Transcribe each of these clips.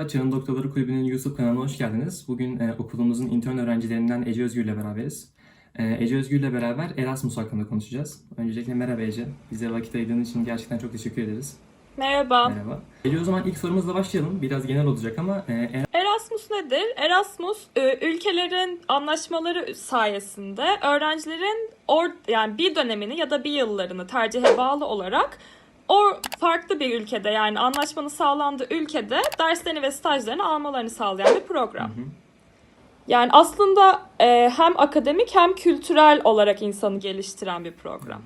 Merhaba, Çağın Doktorları Kulübü'nün YouTube kanalına hoş geldiniz. Bugün e, okulumuzun intern öğrencilerinden Ece Özgür ile beraberiz. E, Ece Özgür ile beraber Erasmus hakkında konuşacağız. Öncelikle merhaba Ece. Bize vakit ayırdığın için gerçekten çok teşekkür ederiz. Merhaba. Merhaba. Ece o zaman ilk sorumuzla başlayalım. Biraz genel olacak ama e, Erasmus nedir? Erasmus e, ülkelerin anlaşmaları sayesinde öğrencilerin or yani bir dönemini ya da bir yıllarını tercihe bağlı olarak o farklı bir ülkede yani anlaşmanın sağlandığı ülkede derslerini ve stajlarını almalarını sağlayan bir program. Yani aslında e, hem akademik hem kültürel olarak insanı geliştiren bir program.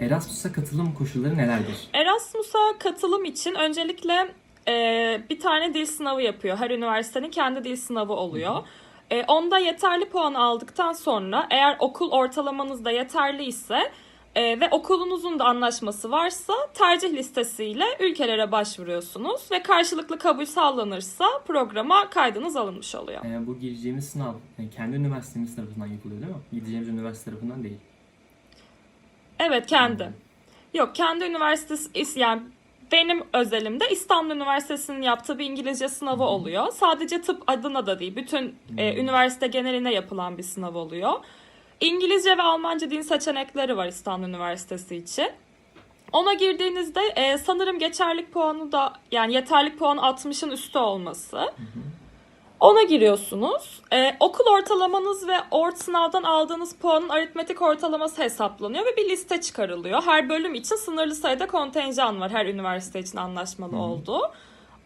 Erasmus'a katılım koşulları nelerdir? Erasmus'a katılım için öncelikle e, bir tane dil sınavı yapıyor. Her üniversitenin kendi dil sınavı oluyor. E, onda yeterli puan aldıktan sonra eğer okul ortalamanız da yeterli ise e, ve okulunuzun da anlaşması varsa tercih listesiyle ülkelere başvuruyorsunuz ve karşılıklı kabul sağlanırsa programa kaydınız alınmış oluyor. E, bu gireceğimiz sınav e, kendi üniversitemiz tarafından yapılıyor değil mi? Gideceğimiz üniversite tarafından değil. Evet kendi. Yok kendi üniversitesi yani benim özelimde İstanbul Üniversitesi'nin yaptığı bir İngilizce sınavı oluyor. Sadece tıp adına da değil, bütün e, üniversite geneline yapılan bir sınav oluyor. İngilizce ve Almanca din seçenekleri var İstanbul Üniversitesi için. Ona girdiğinizde e, sanırım geçerlik puanı da yani yeterlik puanı 60'ın üstü olması. Ona giriyorsunuz. Ee, okul ortalamanız ve ort sınavdan aldığınız puanın aritmetik ortalaması hesaplanıyor ve bir liste çıkarılıyor. Her bölüm için sınırlı sayıda kontenjan var her üniversite için anlaşmalı olduğu.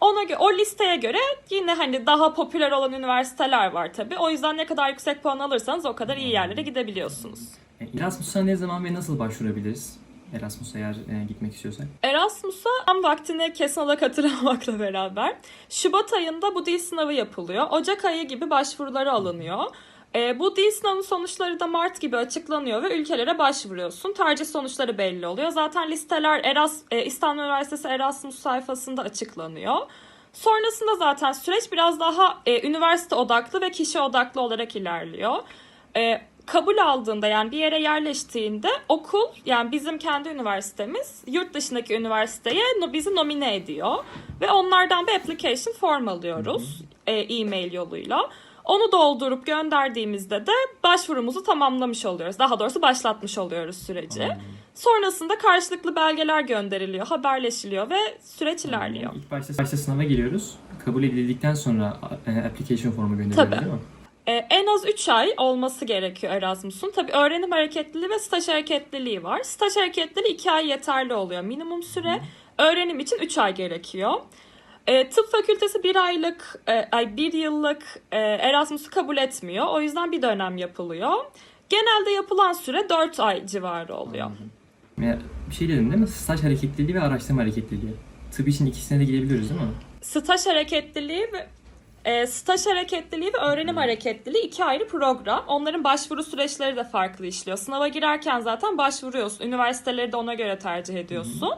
Ona göre o listeye göre yine hani daha popüler olan üniversiteler var tabii. O yüzden ne kadar yüksek puan alırsanız o kadar iyi yerlere gidebiliyorsunuz. E, Erasmus'a ne zaman ve nasıl başvurabiliriz? Erasmus'a eğer e, gitmek istiyorsak. Erasmus'a tam vaktine kesin olarak hatırlamamakla beraber Şubat ayında bu dil sınavı yapılıyor. Ocak ayı gibi başvuruları alınıyor. E, bu dil sınavının sonuçları da Mart gibi açıklanıyor ve ülkelere başvuruyorsun. Tercih sonuçları belli oluyor. Zaten listeler Eras, e, İstanbul Üniversitesi Erasmus sayfasında açıklanıyor. Sonrasında zaten süreç biraz daha e, üniversite odaklı ve kişi odaklı olarak ilerliyor. E, kabul aldığında yani bir yere yerleştiğinde okul yani bizim kendi üniversitemiz yurt dışındaki üniversiteye bizi nomine ediyor ve onlardan bir application form alıyoruz e, e-mail yoluyla. Onu doldurup gönderdiğimizde de başvurumuzu tamamlamış oluyoruz. Daha doğrusu başlatmış oluyoruz süreci. Sonrasında karşılıklı belgeler gönderiliyor, haberleşiliyor ve süreç ilerliyor. İlk başta, başta sınava giriyoruz. Kabul edildikten sonra e, application formu gönderiyoruz Tabii. değil mi? Ee, en az 3 ay olması gerekiyor Erasmus'un. Tabii öğrenim hareketliliği ve staj hareketliliği var. Staj hareketliliği 2 ay yeterli oluyor minimum süre. Öğrenim için 3 ay gerekiyor. Ee, tıp fakültesi bir aylık, e, ay bir yıllık e, Erasmus'u kabul etmiyor. O yüzden bir dönem yapılıyor. Genelde yapılan süre 4 ay civarı oluyor. Ya, bir şey dedim değil mi? Staj hareketliliği ve araştırma hareketliliği. Tıp için ikisine de girebiliyoruz değil mi? Staj hareketliliği ve e, staj hareketliliği ve öğrenim hareketliliği iki ayrı program. Onların başvuru süreçleri de farklı işliyor. Sınava girerken zaten başvuruyorsun. Üniversiteleri de ona göre tercih ediyorsun.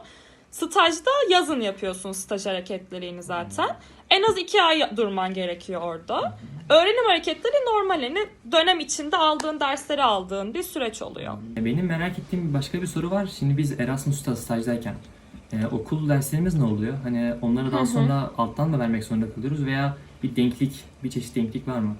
Stajda yazın yapıyorsun staj hareketliliğini zaten. En az iki ay durman gerekiyor orada. Öğrenim hareketleri normal hani dönem içinde aldığın dersleri aldığın bir süreç oluyor. Benim merak ettiğim başka bir soru var. Şimdi biz Erasmus'ta stajdayken e, okul derslerimiz ne oluyor? Hani onları daha sonra alttan mı vermek zorunda kalıyoruz veya bir denklik, bir çeşit denklik var mı?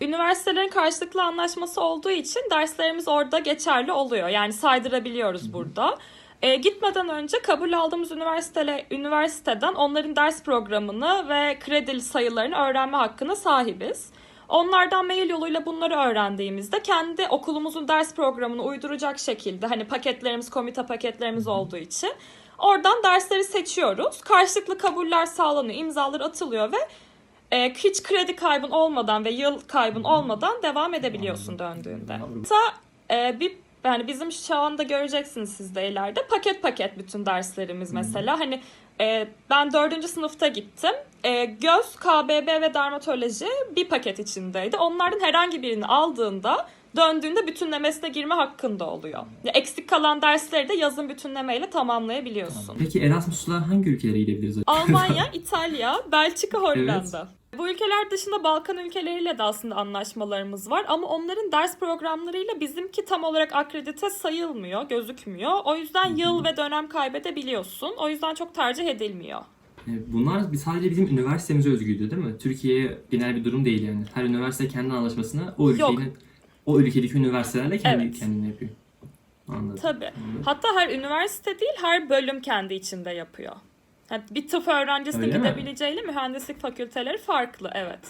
Üniversitelerin karşılıklı anlaşması olduğu için derslerimiz orada geçerli oluyor. Yani saydırabiliyoruz burada. E, gitmeden önce kabul aldığımız üniversitele, üniversiteden onların ders programını ve kredi sayılarını öğrenme hakkına sahibiz. Onlardan mail yoluyla bunları öğrendiğimizde kendi okulumuzun ders programını uyduracak şekilde hani paketlerimiz, komite paketlerimiz olduğu için oradan dersleri seçiyoruz. Karşılıklı kabuller sağlanıyor, imzalar atılıyor ve e, hiç kredi kaybın olmadan ve yıl kaybın olmadan devam edebiliyorsun döndüğünde. Hatta e, bir yani bizim şu anda göreceksiniz siz de ileride paket paket bütün derslerimiz mesela. Hani e, ben dördüncü sınıfta gittim. E, göz, KBB ve dermatoloji bir paket içindeydi. Onlardan herhangi birini aldığında döndüğünde bütünlemesine girme hakkında oluyor. Eksik kalan dersleri de yazın bütünlemeyle tamamlayabiliyorsun. Peki Erasmus'la hangi ülkelere gidebiliriz? Almanya, İtalya, Belçika, Hollanda. Bu ülkeler dışında Balkan ülkeleriyle de aslında anlaşmalarımız var ama onların ders programlarıyla bizimki tam olarak akredite sayılmıyor, gözükmüyor. O yüzden yıl ve dönem kaybedebiliyorsun. O yüzden çok tercih edilmiyor. E, Bunlar sadece bizim üniversitemize özgüydü değil mi? Türkiye'ye genel bir durum değil yani. Her üniversite kendi anlaşmasını o Yok. ülkenin o ülkedeki üniversitelerle kendi Evet. kendine yapıyor. Anladım. Tabii. Anladım. Hatta her üniversite değil, her bölüm kendi içinde yapıyor. Yani bir tıp öğrencisinin Öyle mi? gidebileceğiyle mühendislik fakülteleri farklı, evet.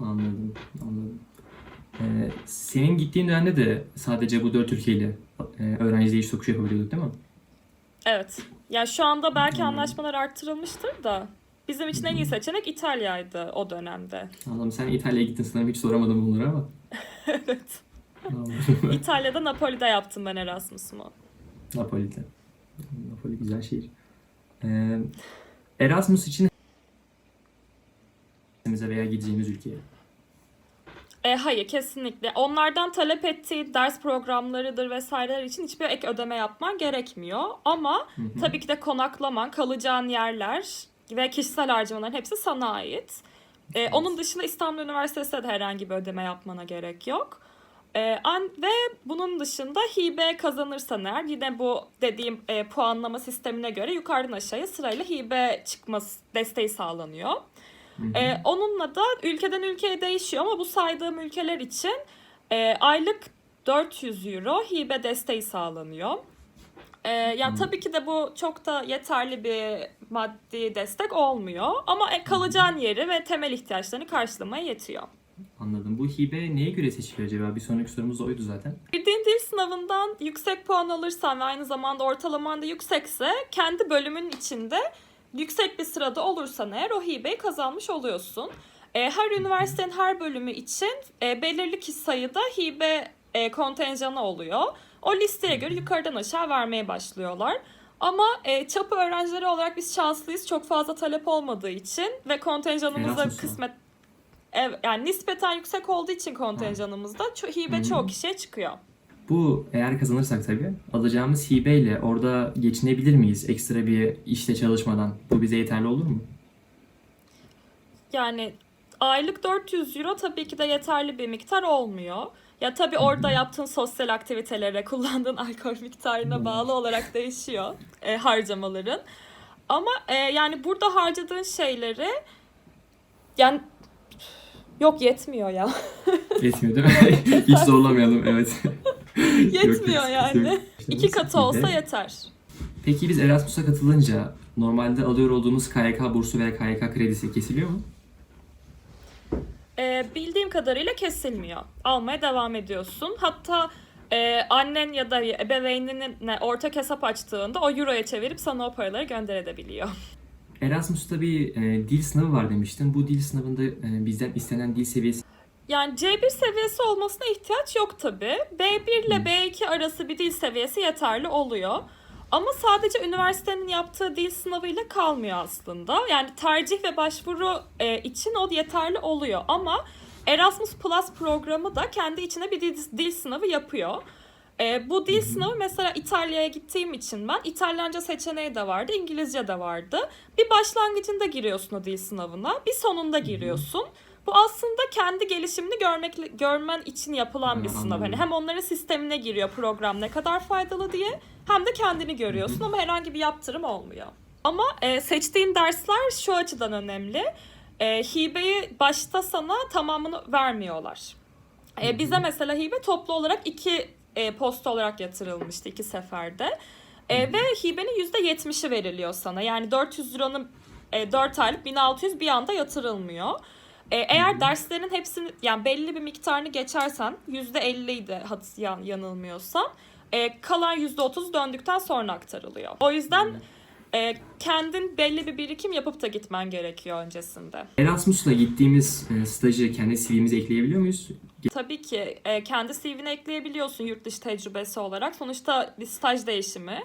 Anladım. Anladım. E, senin gittiğin dönemde de sadece bu dört ülkeyle e, öğrenci değiş tokuş yapabiliyorduk değil mi? Evet. Ya şu anda belki Hmm. anlaşmalar arttırılmıştır da bizim için en iyi seçenek İtalya'ydı o dönemde. Anladım. Sen İtalya'ya gittin sanırım hiç soramadım bunları ama. evet. Anladım. İtalya'da Napoli'de yaptım ben Erasmus'umu. Napoli'de. Napoli güzel şehir. Ee, Erasmus için veya gideceğimiz ülkeye. E, hayır kesinlikle. Onlardan talep ettiği ders programlarıdır vesaireler için hiçbir ek ödeme yapman gerekmiyor. Ama Hı hı. tabii ki de konaklaman, kalacağın yerler ve kişisel harcamaların hepsi sana ait. E, onun dışında İstanbul Üniversitesi'de de herhangi bir ödeme yapmana gerek yok. E, an, ve bunun dışında hibe kazanırsan eğer yine bu dediğim e, puanlama sistemine göre yukarıdan aşağıya sırayla hibe çıkması desteği sağlanıyor. Hı hı. Ee, onunla da ülkeden ülkeye değişiyor ama bu saydığım ülkeler için e, aylık 400 euro hibe desteği sağlanıyor. Ee, yani Hı. tabii ki de bu çok da yeterli bir maddi destek olmuyor ama e, kalacağın yeri ve temel ihtiyaçlarını karşılamaya yetiyor. Anladım. Bu hibe neye göre seçiliyor acaba? Bir sonraki sorumuz da oydu zaten. Girdiğin dil sınavından yüksek puan alırsan ve aynı zamanda ortalaman da yüksekse kendi bölümün içinde yüksek bir sırada olursan eğer o hibeyi kazanmış oluyorsun. E, her üniversitenin her bölümü için e, belirli sayıda hibe e, kontenjanı oluyor. O listeye göre yukarıdan aşağı vermeye başlıyorlar. Ama e, çapı öğrencileri olarak biz şanslıyız. Çok fazla talep olmadığı için ve kontenjanımızda Erasmus'a. kısmet Evet, yani nispeten yüksek olduğu için kontenjanımızda ço- hibe Hı. çoğu kişiye çıkıyor. Bu eğer kazanırsak tabii alacağımız hibeyle orada geçinebilir miyiz ekstra bir işte çalışmadan? Bu bize yeterli olur mu? Yani aylık 400 euro tabii ki de yeterli bir miktar olmuyor. Ya tabii orada yaptığın sosyal aktivitelere, kullandığın alkol miktarına bağlı olarak değişiyor e, harcamaların. Ama e, yani burada harcadığın şeyleri yani yok yetmiyor ya. Yetmiyor değil mi? Hiç zorlamayalım evet. Yetmiyor Yok, yani. yok. İki katı olsa yeter. Peki biz Erasmus'a katılınca normalde alıyor olduğumuz KYK bursu veya KYK kredisi kesiliyor mu? Ee, bildiğim kadarıyla kesilmiyor. Almaya devam ediyorsun. Hatta e, annen ya da ebeveynine ortak hesap açtığında o euroya çevirip sana o paraları gönderebiliyor. Erasmus'ta bir e, dil sınavı var demiştin. Bu dil sınavında e, bizden istenen dil seviyesi Yani C1 seviyesi olmasına ihtiyaç yok tabii. B1 ile B2 arası bir dil seviyesi yeterli oluyor. Ama sadece üniversitenin yaptığı dil sınavıyla kalmıyor aslında. Yani tercih ve başvuru e, için o yeterli oluyor. Ama Erasmus Plus programı da kendi içine bir dil, dil sınavı yapıyor. E, bu dil sınavı mesela İtalya'ya gittiğim için ben İtalyanca seçeneği de vardı, İngilizce de vardı. Bir başlangıcında giriyorsun o dil sınavına, bir sonunda giriyorsun. Bu aslında kendi gelişimini görmek görmen için yapılan bir sınav. Hani hem onların sistemine giriyor program ne kadar faydalı diye hem de kendini görüyorsun ama herhangi bir yaptırım olmuyor. Ama e, seçtiğin dersler şu açıdan önemli. E, hibeyi başta sana tamamını vermiyorlar. E, bize mesela hibe toplu olarak iki e, posta olarak yatırılmıştı iki seferde. E, ve hibenin %70'i veriliyor sana. Yani 400 liranın e, 4 aylık 1600 bir anda yatırılmıyor. E, eğer derslerin hepsini yani belli bir miktarını geçersen %50 idi hat yan, yanılmıyorsam. E, kalan %30 döndükten sonra aktarılıyor. O yüzden e, kendin belli bir birikim yapıp da gitmen gerekiyor öncesinde. Erasmus'la gittiğimiz e, stajı kendi CV'mize ekleyebiliyor muyuz? Tabii ki e, kendi CV'ne ekleyebiliyorsun yurt dışı tecrübesi olarak. Sonuçta bir staj değişimi.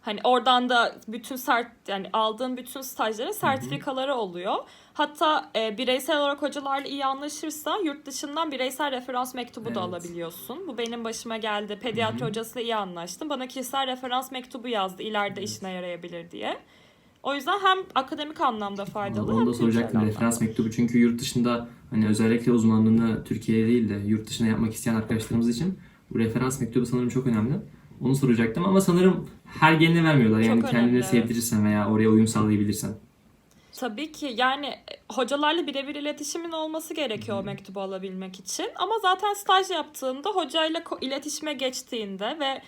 Hani oradan da bütün sert yani aldığın bütün stajların sertifikaları oluyor. Hatta e, bireysel olarak hocalarla iyi anlaşırsan yurt dışından bireysel referans mektubu da Evet. alabiliyorsun. Bu benim başıma geldi. Pediatri hocasıyla iyi anlaştım. Bana kişisel referans mektubu yazdı ileride işine yarayabilir diye. O yüzden hem akademik anlamda faydalı hem Onu da kültürel soracaktım anlamda. referans mektubu çünkü yurt dışında hani özellikle uzmanlığını Türkiye'de değil de yurt dışına yapmak isteyen arkadaşlarımız için bu referans mektubu sanırım çok önemli. Onu soracaktım ama sanırım her geline vermiyorlar. Yani Çok kendini önemli, sevdirirsen veya oraya uyum sağlayabilirsen. Tabii ki yani e, hocalarla birebir iletişimin olması gerekiyor o mektubu alabilmek için. Ama zaten staj yaptığında hocayla iletişime geçtiğinde ve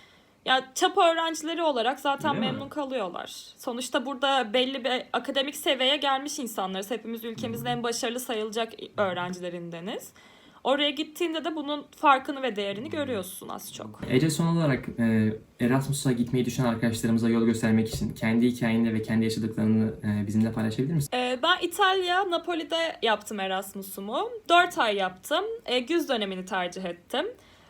ya çapa öğrencileri olarak zaten Öyle mi? memnun kalıyorlar. Sonuçta burada belli bir akademik seviyeye gelmiş insanlarız. Hepimiz ülkemizin en başarılı sayılacak öğrencilerindeniz. Oraya gittiğinde de bunun farkını ve değerini görüyorsun az çok. Ece son olarak e, Erasmus'a gitmeyi düşünen arkadaşlarımıza yol göstermek için kendi hikayeni ve kendi yaşadıklarını e, bizimle paylaşabilir misin? Ee, ben İtalya, Napoli'de yaptım Erasmus'umu. 4 ay yaptım. Güz dönemini tercih ettim.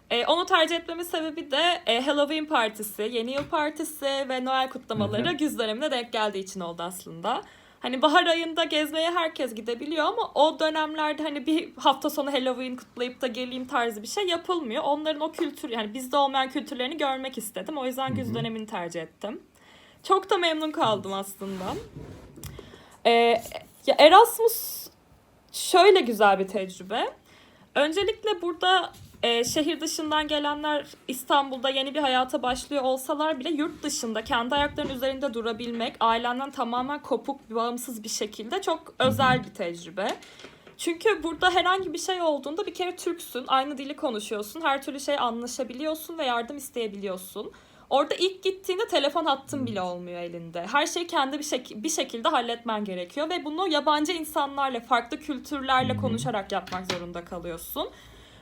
Ee, onu tercih etmemin sebebi de e, Halloween partisi, Yeni Yıl partisi ve Noel kutlamaları güz dönemine denk geldiği için oldu aslında. Hani bahar ayında gezmeye herkes gidebiliyor ama o dönemlerde hani bir hafta sonu Halloween kutlayıp da geleyim tarzı bir şey yapılmıyor. Onların o kültür yani bizde olmayan kültürlerini görmek istedim. O yüzden güz dönemini tercih ettim. Çok da memnun kaldım aslında. Ee, ya Erasmus şöyle güzel bir tecrübe. Öncelikle burada e, şehir dışından gelenler İstanbul'da yeni bir hayata başlıyor olsalar bile yurt dışında kendi ayaklarının üzerinde durabilmek, ailenden tamamen kopuk, bağımsız bir şekilde çok özel bir tecrübe. Çünkü burada herhangi bir şey olduğunda bir kere Türksün, aynı dili konuşuyorsun, her türlü şey anlaşabiliyorsun ve yardım isteyebiliyorsun. Orada ilk gittiğinde telefon hattın bile olmuyor elinde. Her şeyi kendi bir, şek- bir şekilde halletmen gerekiyor ve bunu yabancı insanlarla, farklı kültürlerle konuşarak yapmak zorunda kalıyorsun.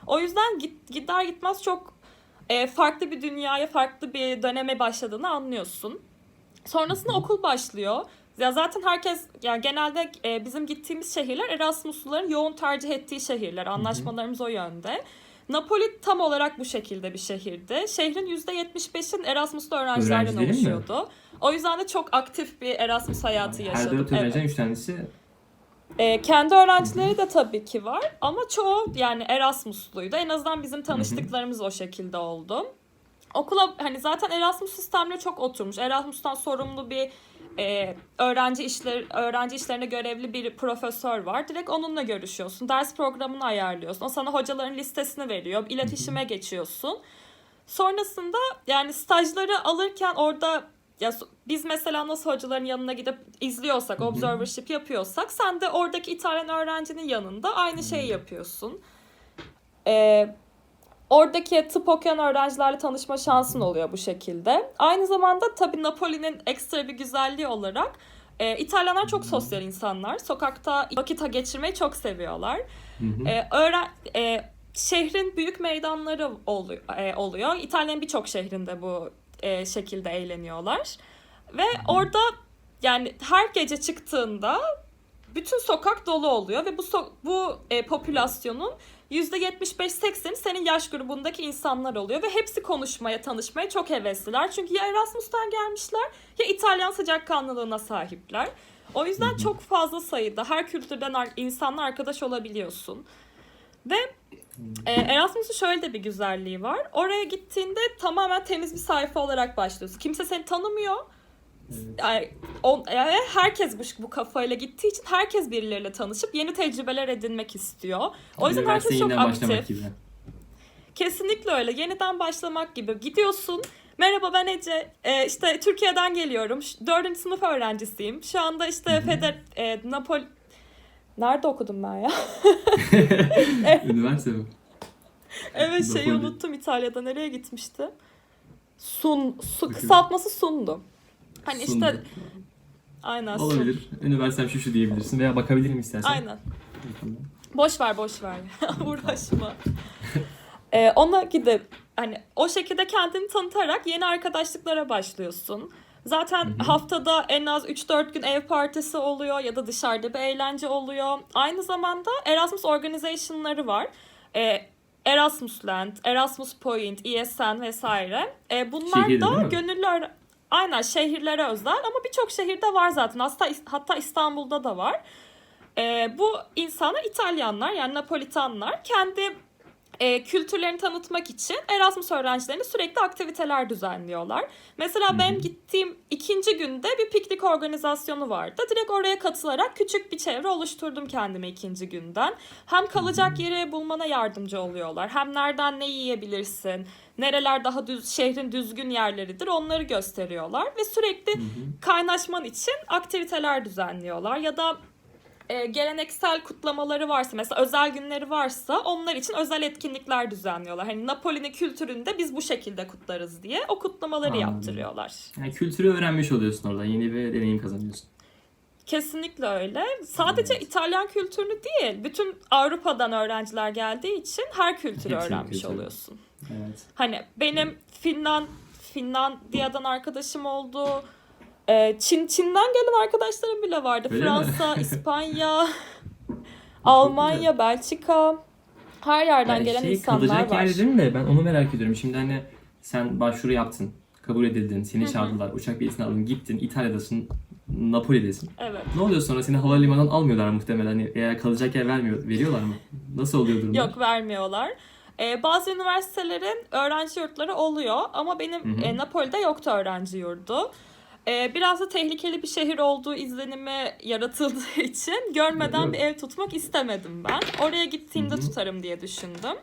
O yüzden git, gider gitmez çok e, farklı bir dünyaya, farklı bir döneme başladığını anlıyorsun. Sonrasında okul başlıyor. Ya zaten herkes yani genelde e, bizim gittiğimiz şehirler Erasmusluların yoğun tercih ettiği şehirler. Anlaşmalarımız o yönde. Napoli tam olarak bu şekilde bir şehirdi. Şehrin %75'in Erasmuslu öğrencilerden Öğrencilerin mi? oluşuyordu. O yüzden de çok aktif bir Erasmus hayatı Her yaşadık. dört Evet. öğrenciden üç tanesi Ee, kendi öğrencileri de tabii ki var ama çoğu yani Erasmusluydu. En azından bizim tanıştıklarımız o şekilde oldu. Okula hani zaten Erasmus sistemleri çok oturmuş. Erasmus'tan sorumlu bir e, öğrenci işler öğrenci işlerine görevli bir profesör var. Direkt onunla görüşüyorsun. Ders programını ayarlıyorsun. O sana hocaların listesini veriyor. İletişime geçiyorsun. Sonrasında yani stajları alırken orada ya biz mesela nasıl hocaların yanına gidip izliyorsak, observership yapıyorsak sen de oradaki İtalyan öğrencinin yanında aynı şeyi yapıyorsun. Ee, oradaki tıp okuyan öğrencilerle tanışma şansın oluyor bu şekilde. Aynı zamanda tabii Napoli'nin ekstra bir güzelliği olarak e, İtalyanlar çok sosyal insanlar. Sokakta vakit geçirmeyi çok seviyorlar. Hı hı. E, öğren e, şehrin büyük meydanları oluyor, e, oluyor. İtalya'nın birçok şehrinde bu e, şekilde eğleniyorlar. Ve orada yani her gece çıktığında bütün sokak dolu oluyor ve bu so- bu e, popülasyonun %75-80'i senin yaş grubundaki insanlar oluyor ve hepsi konuşmaya, tanışmaya çok hevesliler. Çünkü ya Erasmus'tan gelmişler ya İtalyan sıcakkanlılığına sahipler. O yüzden çok fazla sayıda her kültürden insanla arkadaş olabiliyorsun. Ve e, Erasmus'un şöyle de bir güzelliği var. Oraya gittiğinde tamamen temiz bir sayfa olarak başlıyorsun. Kimse seni tanımıyor. Yani, on, yani herkes bu, bu kafayla gittiği için herkes birileriyle tanışıp yeni tecrübeler edinmek istiyor. O yüzden herkes çok aktif. gibi. Kesinlikle öyle. Yeniden başlamak gibi. Gidiyorsun. Merhaba ben Ece. Ee, işte Türkiye'den geliyorum. Dördüncü sınıf öğrencisiyim. Şu anda işte Feder... E, Napol... Nerede okudum ben ya? Üniversite mi? evet şeyi Napoli. unuttum İtalya'da. Nereye gitmişti? Sun. Su, kısaltması Sundu. Hani Sundu. işte... Aynen Sun. Olabilir. Üniversitem şu şu diyebilirsin veya bakabilirim istersen. Aynen. Boş ver boş ver. Uğraşma. ee, ona gidip hani o şekilde kendini tanıtarak yeni arkadaşlıklara başlıyorsun. Zaten Hı hı. haftada en az 3-4 gün ev partisi oluyor ya da dışarıda bir eğlence oluyor. Aynı zamanda Erasmus organization'ları var. Ee, Erasmus Land, Erasmus Point, ESN vesaire. Ee, bunlar Şehirde da gönüllü Aynen şehirlere özel ama birçok şehirde var zaten. Hatta, hatta İstanbul'da da var. Ee, bu insanlar İtalyanlar yani Napolitanlar kendi e, kültürlerini tanıtmak için Erasmus öğrencilerine sürekli aktiviteler düzenliyorlar. Mesela benim gittiğim ikinci günde bir piknik organizasyonu vardı. Direkt oraya katılarak küçük bir çevre oluşturdum kendime ikinci günden. Hem kalacak yeri bulmana yardımcı oluyorlar. Hem nereden ne yiyebilirsin, nereler daha düz şehrin düzgün yerleridir onları gösteriyorlar ve sürekli kaynaşman için aktiviteler düzenliyorlar ya da e, geleneksel kutlamaları varsa mesela özel günleri varsa onlar için özel etkinlikler düzenliyorlar. Hani Napoli'nin kültüründe biz bu şekilde kutlarız diye o kutlamaları Anladım. yaptırıyorlar. Yani kültürü öğrenmiş oluyorsun orada. Yeni bir deneyim kazanıyorsun. Kesinlikle öyle. Sadece Evet. İtalyan kültürünü değil, bütün Avrupa'dan öğrenciler geldiği için her kültürü öğrenmiş kültürü. oluyorsun. Evet. Hani benim Finland Finlandiya'dan arkadaşım oldu. Ee, Çin Çin'den gelen arkadaşlarım bile vardı. Öyle? Fransa, İspanya, Almanya, Belçika. Her yerden Yani gelen şey, insanlar kalacak var. yer dedin de ben onu merak ediyorum. Şimdi hani sen başvuru yaptın. Kabul edildin. Seni çağırdılar. Uçak biletini aldın. Gittin. İtalya'dasın. Napoli'desin. Evet. Ne oluyor sonra? Seni havalimanından almıyorlar muhtemelen. Hani eğer kalacak yer vermiyor, veriyorlar mı? Nasıl oluyor durumlar? Yok vermiyorlar. Ee, bazı üniversitelerin öğrenci yurtları oluyor ama benim Hı hı. e, Napoli'de yoktu öğrenci yurdu. Ee, biraz da tehlikeli bir şehir olduğu izlenimi yaratıldığı için görmeden bir ev tutmak istemedim ben. Oraya gittiğimde tutarım diye düşündüm.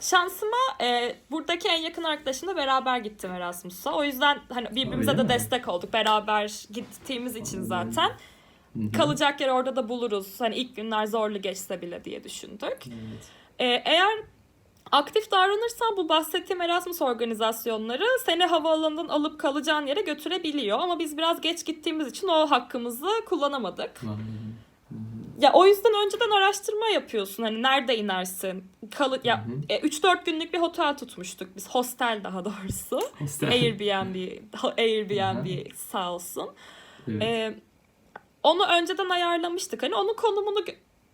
Şansıma e, buradaki en yakın arkadaşımla beraber gittim Erasmus'a. O yüzden hani birbirimize Öyle de mi? destek olduk beraber gittiğimiz için zaten. Kalacak yer orada da buluruz. Hani ilk günler zorlu geçse bile diye düşündük. Evet. Ee, eğer aktif davranırsan bu bahsettiğim Erasmus organizasyonları seni havaalanından alıp kalacağın yere götürebiliyor. Ama biz biraz geç gittiğimiz için o hakkımızı kullanamadık. Ya o yüzden önceden araştırma yapıyorsun. Hani nerede inersin? Kalı ya Hı hı. e, 3-4 günlük bir otel tutmuştuk biz. Hostel daha doğrusu. Hostel. Airbnb Airbnb sağ olsun. Evet. Ee, onu önceden ayarlamıştık. Hani onun konumunu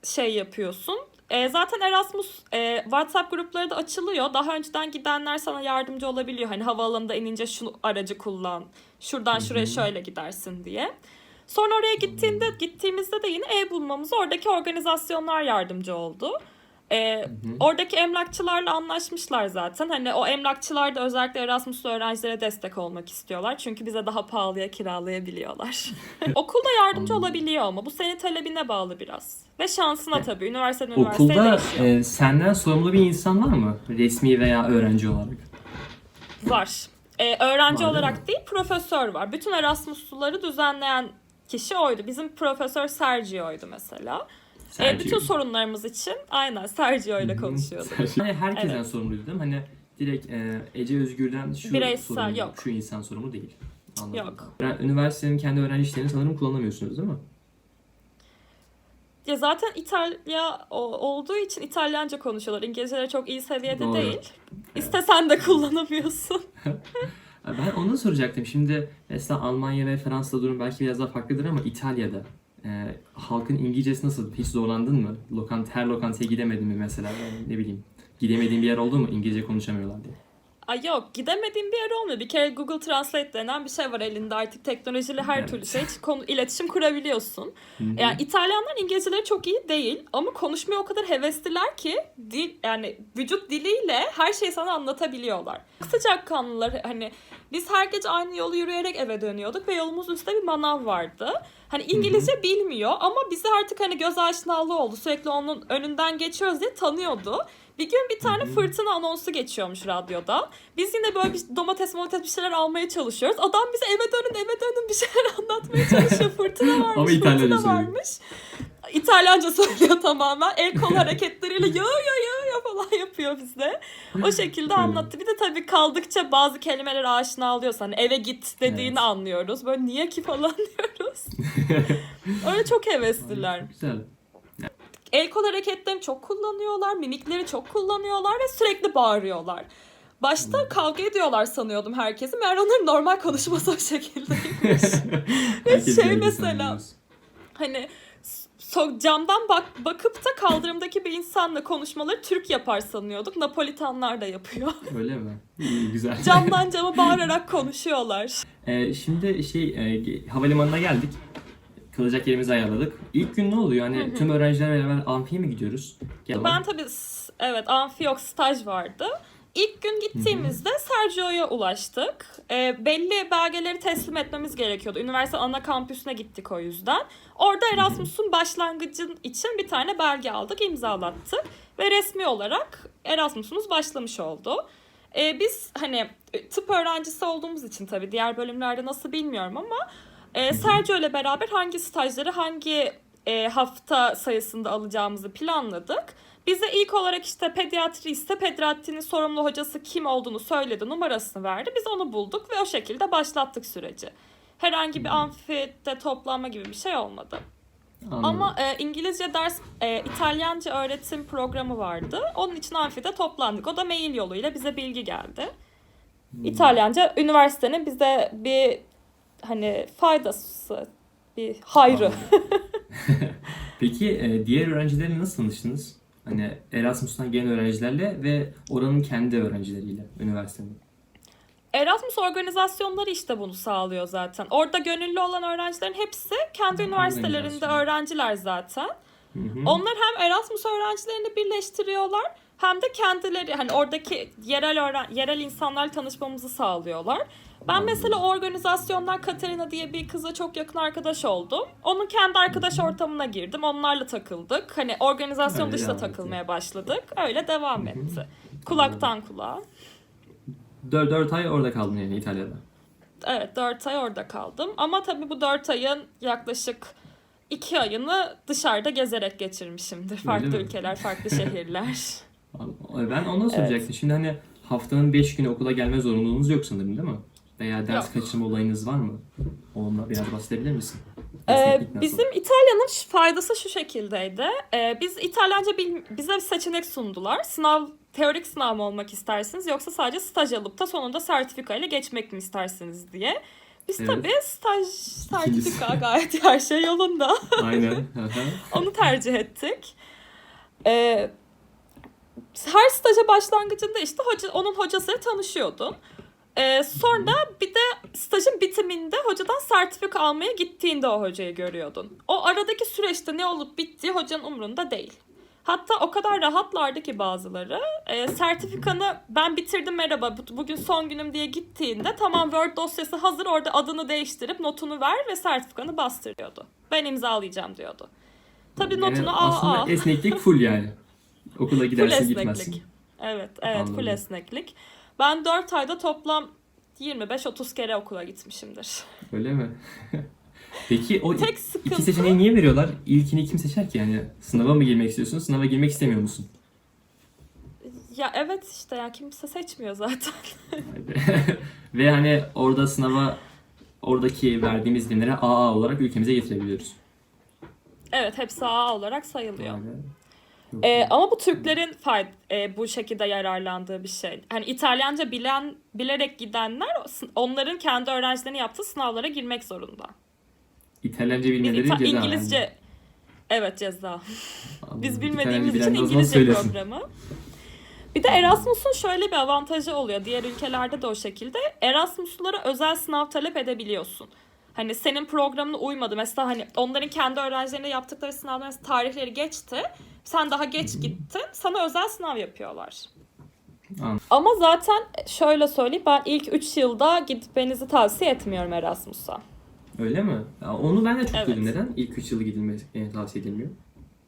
şey yapıyorsun. Ee, zaten Erasmus e, WhatsApp grupları da açılıyor. Daha önceden gidenler sana yardımcı olabiliyor. Hani havaalanında inince şu aracı kullan. Şuradan şuraya şöyle gidersin diye. Sonra oraya gittiğinde gittiğimizde de yine ev bulmamıza oradaki organizasyonlar yardımcı oldu. Ee, oradaki emlakçılarla anlaşmışlar zaten. Hani o emlakçılar da özellikle Erasmus'lu öğrencilere destek olmak istiyorlar. Çünkü bize daha pahalıya kiralayabiliyorlar. Okulda yardımcı olabiliyor ama bu senin talebine bağlı biraz. Ve şansına tabii. Üniversiteden üniversiteye Okulda değişiyor. e, senden sorumlu bir insan var mı? Resmi veya öğrenci olarak. Var. Ee, öğrenci Var, olarak mi? değil, profesör var. Bütün Erasmus'luları düzenleyen kişi oydu. Bizim profesör Sergio'ydu mesela. Ee, Sergio. bütün sorunlarımız için aynen Sergio ile konuşuyorduk. Hani herkesten Evet. sorumluydu değil mi? Hani direkt e, Ece Özgür'den şu Bireysel, sorumlu, yok. şu insan sorumlu değil. Anladım. Yok. Üniversitenin kendi öğrenci işlerini sanırım kullanamıyorsunuz değil mi? Ya zaten İtalya olduğu için İtalyanca konuşuyorlar. İngilizceleri çok iyi seviyede Doğru. değil. İstesen de kullanamıyorsun. Ben onu soracaktım. Şimdi mesela Almanya ve Fransa'da durum belki biraz daha farklıdır ama İtalya'da e, halkın İngilizcesi nasıl? Hiç zorlandın mı? Lokant, her lokantaya gidemedin mi mesela? Yani ne bileyim. Gidemediğin bir yer oldu mu İngilizce konuşamıyorlar diye? Ay yok gidemediğim bir yer olmuyor. Bir kere Google Translate denen bir şey var elinde artık teknolojiyle her Evet. türlü şey konu, iletişim kurabiliyorsun. Yani İtalyanlar İngilizceleri çok iyi değil ama konuşmaya o kadar hevesliler ki dil yani vücut diliyle her şeyi sana anlatabiliyorlar. Sıcakkanlılar hani biz her gece aynı yolu yürüyerek eve dönüyorduk ve yolumuzun üstünde bir manav vardı. Hani İngilizce bilmiyor ama bize artık hani göz aşinalığı oldu. Sürekli onun önünden geçiyoruz diye tanıyordu. Bir gün bir tane fırtına anonsu geçiyormuş radyoda. Biz yine böyle bir domates domates bir şeyler almaya çalışıyoruz. Adam bize eve dönün eve dönün bir şeyler anlatmaya çalışıyor. Fırtına varmış, Ama İtalyanca fırtına söylüyor. varmış. İtalyanca söylüyor tamamen. El kol hareketleriyle ya ya ya ya falan yapıyor bize. O şekilde anlattı. Bir de tabii kaldıkça bazı kelimeler aşina oluyorsa hani eve git dediğini Evet. anlıyoruz. Böyle niye ki falan diyoruz. Öyle çok hevesliler. Çok Güzel. El kol hareketlerini çok kullanıyorlar, mimikleri çok kullanıyorlar ve sürekli bağırıyorlar. Başta kavga ediyorlar sanıyordum herkesi. Meğer onların normal konuşması o şekildeymiş. Herkes şey mesela- sanıyoruz. hani so- camdan bak bakıp da kaldırımdaki bir insanla konuşmaları Türk yapar sanıyorduk. Napolitanlar da yapıyor. Öyle mi? İyi, güzel. Camdan cama bağırarak konuşuyorlar. Ee, şimdi şey e, havalimanına geldik. Kalacak yerimizi ayarladık. İlk gün ne oluyor? Hani tüm öğrenciler beraber amfiye mi gidiyoruz? Gel Ben tabii s- Evet, amfi yok, staj vardı. İlk gün gittiğimizde Sergio'ya ulaştık. Ee, belli belgeleri teslim etmemiz gerekiyordu. Üniversite ana kampüsüne gittik o yüzden. Orada Erasmus'un başlangıcın için bir tane belge aldık, imzalattık. Ve resmi olarak Erasmus'umuz başlamış oldu. Ee, biz hani tıp öğrencisi olduğumuz için tabii diğer bölümlerde nasıl bilmiyorum ama e, Sergio ile beraber hangi stajları hangi e, hafta sayısında alacağımızı planladık. Bize ilk olarak işte pediatri ise pediatrinin sorumlu hocası kim olduğunu söyledi, numarasını verdi. Biz onu bulduk ve o şekilde başlattık süreci. Herhangi bir amfide toplanma gibi bir şey olmadı. Anladım. Ama e, İngilizce ders, e, İtalyanca öğretim programı vardı. Onun için amfide toplandık. O da mail yoluyla bize bilgi geldi. İtalyanca üniversitenin bize bir hani faydası, bir hayrı. Peki e, diğer öğrencilerle nasıl tanıştınız? Hani Erasmus'tan gelen öğrencilerle ve oranın kendi öğrencileriyle üniversitenin. Erasmus organizasyonları işte bunu sağlıyor zaten. Orada gönüllü olan öğrencilerin hepsi kendi üniversitelerinde öğrenciler zaten. Hı hı. Onlar hem Erasmus öğrencilerini birleştiriyorlar hem de kendileri hani oradaki yerel öğren yerel insanlarla tanışmamızı sağlıyorlar. Ben mesela organizasyondan Katerina diye bir kızla çok yakın arkadaş oldum. Onun kendi arkadaş ortamına girdim. Onlarla takıldık. Hani organizasyon Öyle dışında takılmaya başladık. Öyle devam etti. Kulaktan kulağa. 4, 4 ay orada kaldın yani İtalya'da. Evet 4 ay orada kaldım. Ama tabii bu 4 ayın yaklaşık 2 ayını dışarıda gezerek geçirmişimdir. Farklı ülkeler, farklı şehirler. Ben onu soracaktım. Şimdi hani haftanın 5 günü okula gelme zorunluluğunuz yok sanırım değil mi? Veya ders Yok. kaçırma olayınız var mı? Onunla biraz bahsedebilir misin? Ee, bizim İtalya'nın faydası şu şekildeydi. Ee, biz İtalyanca bil- bize bir seçenek sundular. Sınav teorik sınav mı olmak istersiniz yoksa sadece staj alıp da sonunda sertifika ile geçmek mi istersiniz diye. Biz Evet. tabii staj sertifika gayet her şey yolunda. Aynen. Onu tercih ettik. Ee, her staja başlangıcında işte hoca, onun hocasıyla tanışıyordun. Ee, sonra bir de stajın bitiminde hocadan sertifika almaya gittiğinde o hocayı görüyordun. O aradaki süreçte ne olup bittiği hocanın umrunda değil. Hatta o kadar rahatlardı ki bazıları. E, sertifikanı ben bitirdim merhaba bu- bugün son günüm diye gittiğinde tamam Word dosyası hazır orada adını değiştirip notunu ver ve sertifikanı bastırıyordu. Ben imzalayacağım diyordu. Tabii Yani notunu al aslında al. esneklik full yani. Okula Full gidersin esneklik. gitmezsin. Evet, evet Anladım. full esneklik. Ben 4 ayda toplam 25-30 kere okula gitmişimdir. Öyle mi? Peki o Tek iki sıkıntı seçeneği niye veriyorlar? İlkini kim seçer ki yani? Sınava mı girmek istiyorsun? Sınava girmek istemiyor musun? ya evet işte ya kimse seçmiyor zaten. Ve hani orada sınava oradaki verdiğimiz dinlere AA olarak ülkemize getirebiliyoruz. Evet hepsi AA olarak sayılıyor. Yani, Ee, ama bu Türklerin fay- e, bu şekilde yararlandığı bir şey. Hani İtalyanca bilen bilerek gidenler onların kendi öğrencilerini yaptığı sınavlara girmek zorunda. İtalyanca bilmeleri İta- ceza. İngilizce evet ceza. Yani. Biz Anladım. bilmediğimiz için İngilizce programı. Bir de Erasmus'un şöyle bir avantajı oluyor. Diğer ülkelerde de o şekilde. Erasmus'lara özel sınav talep edebiliyorsun. Hani senin programına uymadı. Mesela hani onların kendi öğrencilerine yaptıkları sınavların tarihleri geçti. Sen daha geç gittin. Sana özel sınav yapıyorlar. Anladım. Ama zaten şöyle söyleyeyim ben ilk 3 yılda gitmenizi tavsiye etmiyorum Erasmus'a. Öyle mi? Ya onu ben de çok Evet. duydum. Neden? İlk 3 yılı gidilmesi e, tavsiye edilmiyor.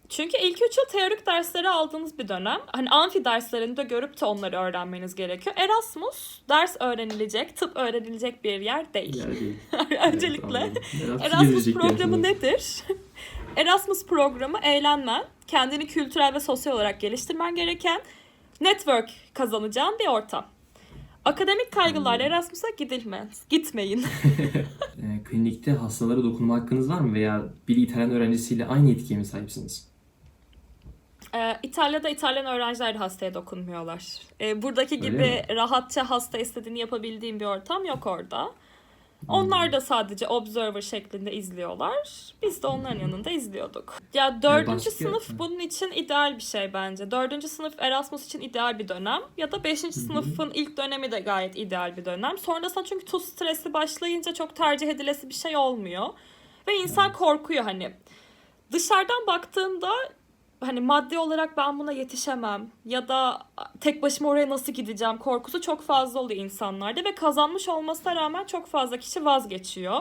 Çünkü ilk 3 yıl teorik dersleri aldığınız bir dönem. Hani amfi derslerinde görüp de onları öğrenmeniz gerekiyor. Erasmus ders öğrenilecek, tıp öğrenilecek bir yer değil. Yer değil. Öncelikle Evet, Erasmus programı nedir? Erasmus programı eğlenmen, kendini kültürel ve sosyal olarak geliştirmen gereken, network kazanacağın bir ortam. Akademik kaygılarla Erasmus'a gidilmez. Gitmeyin. E, klinikte hastalara dokunma hakkınız var mı? Veya bir İtalyan öğrencisiyle aynı etkiye mi sahipsiniz? Ee, İtalya'da İtalyan öğrenciler de hastaya dokunmuyorlar. Ee, buradaki Öyle gibi rahatça hasta istediğini yapabildiğim bir ortam yok orada. Onlar da sadece observer şeklinde izliyorlar. Biz de onların yanında izliyorduk. Ya dördüncü başka- sınıf bunun için ideal bir şey bence. Dördüncü sınıf Erasmus için ideal bir dönem. Ya da beşinci sınıfın ilk dönemi de gayet ideal bir dönem. Sonrasında çünkü tuz stresi başlayınca çok tercih edilesi bir şey olmuyor. Ve insan korkuyor hani. Dışarıdan baktığında hani maddi olarak ben buna yetişemem ya da tek başıma oraya nasıl gideceğim korkusu çok fazla oluyor insanlarda ve kazanmış olmasına rağmen çok fazla kişi vazgeçiyor.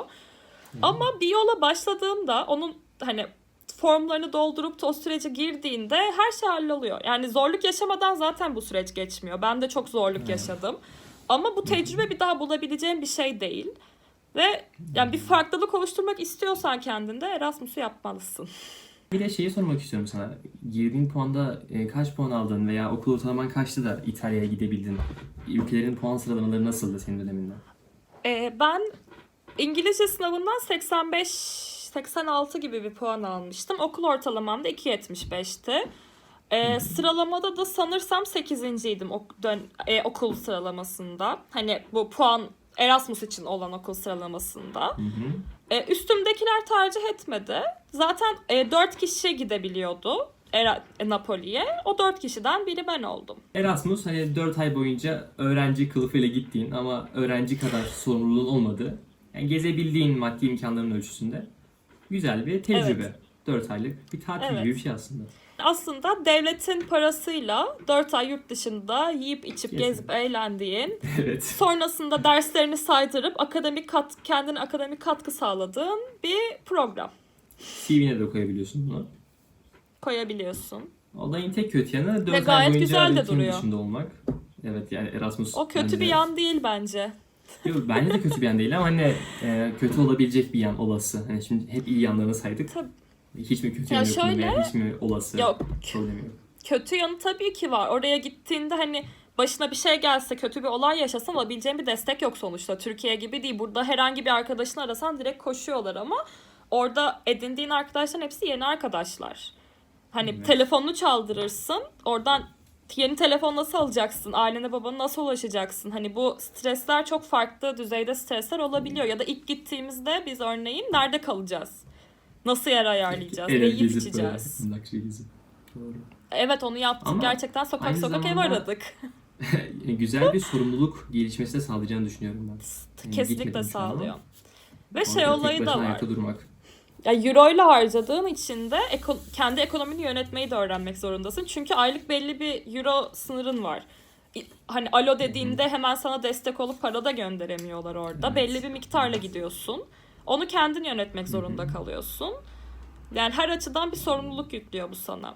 Ama bir yola başladığında onun hani formlarını doldurup da o sürece girdiğinde her şey halloluyor. Yani zorluk yaşamadan zaten bu süreç geçmiyor. Ben de çok zorluk Evet. yaşadım. Ama bu tecrübe bir daha bulabileceğim bir şey değil. Ve yani bir farklılık oluşturmak istiyorsan kendinde Erasmus'u yapmalısın. Bir de şeyi sormak istiyorum sana. Girdiğin puanda e, kaç puan aldın veya okul ortalaman kaçtı da İtalya'ya gidebildin? Ülkelerin puan sıralamaları nasıldı senin döneminde? Ee, ben İngilizce sınavından 85 86 gibi bir puan almıştım. Okul ortalamam da 2.75'ti. Ee, sıralamada da sanırsam 8.ydim ok- dön- e, okul sıralamasında. Hani bu puan Erasmus için olan okul sıralamasında. Hı hı. Ee, üstümdekiler tercih etmedi. Zaten e, 4 kişi gidebiliyordu e, Napoli'ye. O 4 kişiden biri ben oldum. Erasmus hani 4 ay boyunca öğrenci kılıfıyla gittiğin ama öğrenci kadar sorumluluğun olmadığı, yani gezebildiğin maddi imkanların ölçüsünde güzel bir tecrübe. Evet. 4 aylık bir tatil Evet. gibi bir şey aslında. Aslında devletin parasıyla 4 ay yurt dışında yiyip içip Kesin. gezip eğlendiğin, evet. sonrasında derslerini saydırıp akademik kat, kendine akademik katkı sağladığın bir program CV'ne de koyabiliyorsun bunu. koyabiliyorsun. Olayın tek kötü yanı 4 ay gayet boyunca güzel de duruyor. dışında olmak. Evet yani Erasmus O kötü bence- bir yan değil bence. Yok bence de kötü bir yan değil ama hani e, kötü olabilecek bir yan olası. Hani şimdi hep iyi yanlarını saydık. Tabii. Hiç mi kötü Ya yanı yok şöyle- veya hiç mi olası Yok problemi yok. kötü yanı tabii ki var. Oraya gittiğinde hani başına bir şey gelse, kötü bir olay yaşasan alabileceğin bir destek yok sonuçta. Türkiye gibi değil. Burada herhangi bir arkadaşını arasan direkt koşuyorlar ama orada edindiğin arkadaşların hepsi yeni arkadaşlar. Hani Evet. telefonunu çaldırırsın. Oradan yeni telefon nasıl alacaksın? Ailene babana nasıl ulaşacaksın? Hani bu stresler çok farklı düzeyde stresler olabiliyor. Ya da ilk gittiğimizde biz örneğin nerede kalacağız? Nasıl yer ayarlayacağız? El Ne ele yiyip gezip böyle, içeceğiz? emlakçı gezip. Doğru. Evet onu yaptık. Ama Gerçekten sokak sokak ev aradık. Güzel bir sorumluluk gelişmesi de sağlayacağını düşünüyorum ben. Yani Kesinlikle ama sağlıyor. Ve şey orada tek olayı da var. durmak. Ya euro ile harcadığın için de eko- kendi ekonomini yönetmeyi de öğrenmek zorundasın. Çünkü aylık belli bir euro sınırın var. Hani alo dediğinde hemen sana destek olup para da gönderemiyorlar orada. Evet. Belli bir miktarla gidiyorsun. Onu kendin yönetmek zorunda kalıyorsun. Yani her açıdan bir sorumluluk yüklüyor bu sana.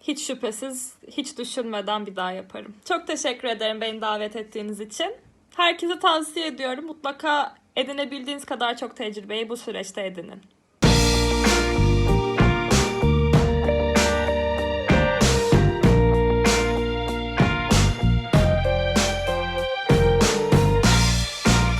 Hiç şüphesiz, hiç düşünmeden bir daha yaparım. Çok teşekkür ederim beni davet ettiğiniz için. Herkese tavsiye ediyorum. Mutlaka edinebildiğiniz kadar çok tecrübeyi bu süreçte edinin.